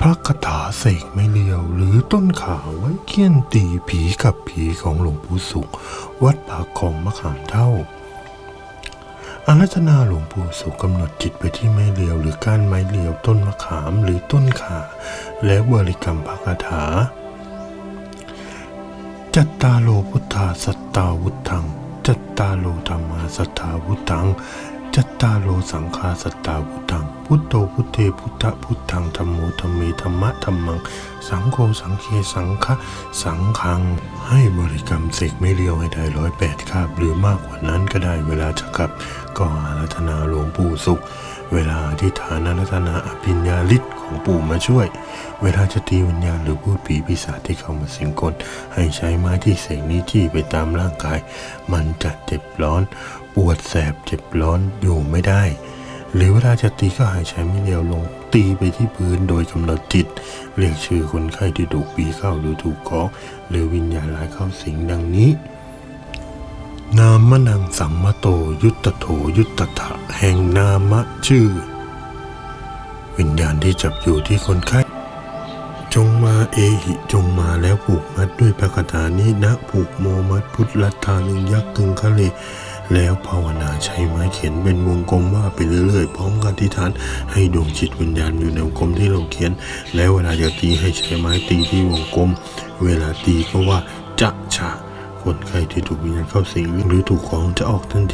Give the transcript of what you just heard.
พระคาถาเสกไม่เลียว หรือต้นขาไว้เคี่ยนตีผีกับผีของหลวงปู่สุข วัดปาคองมะขามเท่าอารัธนาหลวงปู่สุขกำหนดจิตไปที่ไม้เลียว หรือก้านไม้เลียวต้นมะขามหรือต้นขา แล้วบริกรรมพระคาถา จัตตาโลพุทธาสัตตาวุธัง จัตตาโลธรรมาสัตตาวุธัง จัตตาโลสังฆาสัตตาวุธัง พุทโธพุทเทพุทธพุทธังธรรมโมธรรมีธรรมะธรรมัง สังโฆสังเคสังฆะสังฆัง ให้บริกรรมเสกไม่เลี้ยวให้ได้ร้อยแปดคาบหรือมากกว่านั้นก็ได้เวลาจะกลับ ก็อารัธนาหลวงปู่สุข เวลาอธิษฐานอารัธนาอภิญญาฤทธิ์ของปู่มาช่วย เวลาจะตีวิญญาณหรือพูดผีปีศาจที่เข้ามาสิงกลให้ใช้ไม้ที่เสกนี้ที่ไปตามร่างกาย มันจะเจ็บร้อน ปวดแสบเจ็บร้อนอยู่ไม่ได้ หรือเวลาจะตีก็ให้ใช้ไม่เดียวลง ตีไปที่พื้นโดยกำหนดจิต เรียกชื่อคนไข้ที่ถูกปีเข้าหรือถูกของหรือวิญญาณร้ายเข้าสิงดังนี้ นามนังสัมมโตยุตโถยุตตถะแห่งนามะชื่อ วิญญาณที่จับอยู่ที่คนไข้จงมาเอหิจงมาแล้วผูกมัดด้วยพระคาถานี้นะผูกโมมัดพุทธลัทธาลุงยักษ์ตึงคะเล แล้วภาวนาใช้ไม้เขียนเป็นวงกลมว่าไปเรื่อยๆ พร้อมกันที่ฐานให้ดวงจิตวิญญาณอยู่ในวงกลมที่เราเขียน แล้วเวลาจะตีให้ใช้ไม้ตีที่วงกลม เวลาตีก็ว่าจะฉะคนไข้ที่ถูกวิญญาณเข้าสิงหรือถูกของจะออกทันที